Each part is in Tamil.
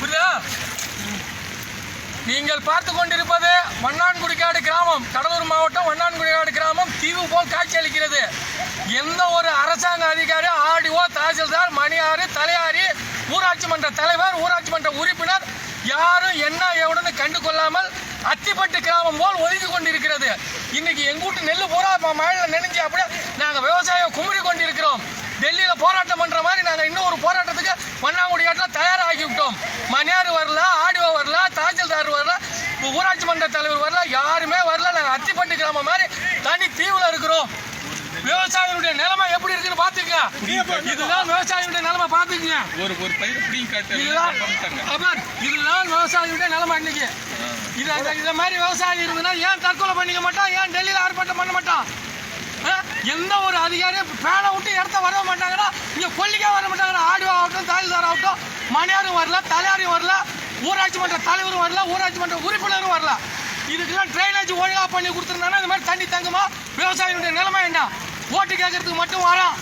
புரியுதா? நீங்கள் பார்த்து கொண்டிருப்பது வண்ணான்குடிக்காடு கிராமம். கடலூர் மாவட்டம் மண்ணான்குடிக்காடு கிராமம். தீவு போல் காட்சியளிக்கிறது எந்த ஒரு அரசாங்க அதிகாரி ஆர்டிஓ தாசில்தார் மணியாறு தலையாரி ஊராட்சி மன்ற தலைவர் ஊராட்சி மன்ற உறுப்பினர் யாரும் என்ன எவனு கண்டு கொள்ளாமல் அத்திப்பட்டு கிராமம் போல் ஒதுங்கி கொண்டிருக்கிறது. இன்னைக்கு எங்கூட்டு நெல் பூரா மழையில் மழையில நினைஞ்சு அப்படியே நாங்கள் விவசாயம் குமிழி கொண்டிருக்கிறோம். டெல்லியில் போராட்டம் பண்ற மாதிரி நாங்கள் இன்னும் ஒரு மண்ணாங்குடி காட்டில் தயாராகி விட்டோம் மணியார் வரல ஆடிஓ வரல தாசில்தார் வரல ஊராட்சி மன்ற தலைவர் வரல யாருமே வரல. நாங்கள் அத்திப்பட்டு கிராமம் மாதிரி தனி தீவுல இருக்கிறோம். விவசாயிகளுடைய நிலைமை எப்படி இருக்குன்னு பாத்துக்கங்க இதுதான் விவசாயிகளுடைய நிலைமை பாத்துக்கங்க ஒரு ஒரு பயிர் பிடிங்கி இதுதான் அமர், இதுதான் விவசாயியுடைய நிலைமை இன்னைக்கு. இது அந்த இந்த மாதிரி விவசாயி இருந்ததுன்னா ஏன் தற்கொலை பண்ணிக்க மாட்டான்? ஏன் டெல்லியில் ஆர்ப்பாட்டம் பண்ண மாட்டான்? எந்த ஒரு அதிகாரியும் பேனை விட்டு இடத்த வர மாட்டாங்கன்னா இங்க கொல்லிக்கே வர மாட்டாங்கன்னா ஆகட்டும் ஆகட்டும் மணியாரும் வரல தலையாரியும் வரல ஊராட்சி மன்ற தலைவரும் வரல ஊராட்சி மன்ற உறுப்பினரும் வரல. இதுக்கெல்லாம் ட்ரைனேஜ் ஒழுங்கா பண்ணி கொடுத்துருந்தாங்கன்னா இந்த மாதிரி தண்ணி தங்குமா? விவசாயிகளுடைய நிலைமை என்ன? ஓட்டு கேட்கறதுக்கு மட்டும் வரான்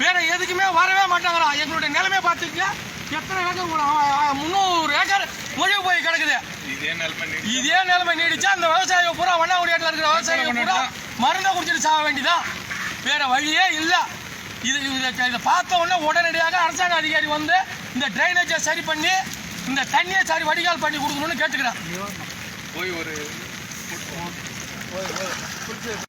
வேற எதுக்குமே வரவே மாட்டாங்கடா. எங்களுடைய நிலைமையை பார்த்துக்க எத்தனை ஏக்கர் முந்நூறு ஏக்கர் மொழி போய் கிடக்குது. இதே நிலைமை நிலைமை நீடிச்சா அந்த விவசாயிக பூரா வண்ணாகுடியாட்டில் இருக்கிற விவசாயிக பூரா மருந்தை குடிச்சிட்டு சாக வேண்டியதான் வேற வழியே இல்லை. இதை இதை பார்த்த உடனே உடனடியாக அரசாங்க அதிகாரி வந்து இந்த ட்ரைனேஜை சரி பண்ணி இந்த தண்ணியை சரி வடிகால் பண்ணி கொடுக்கணும்னு கேட்டுக்கிறேன். போய் ஒரு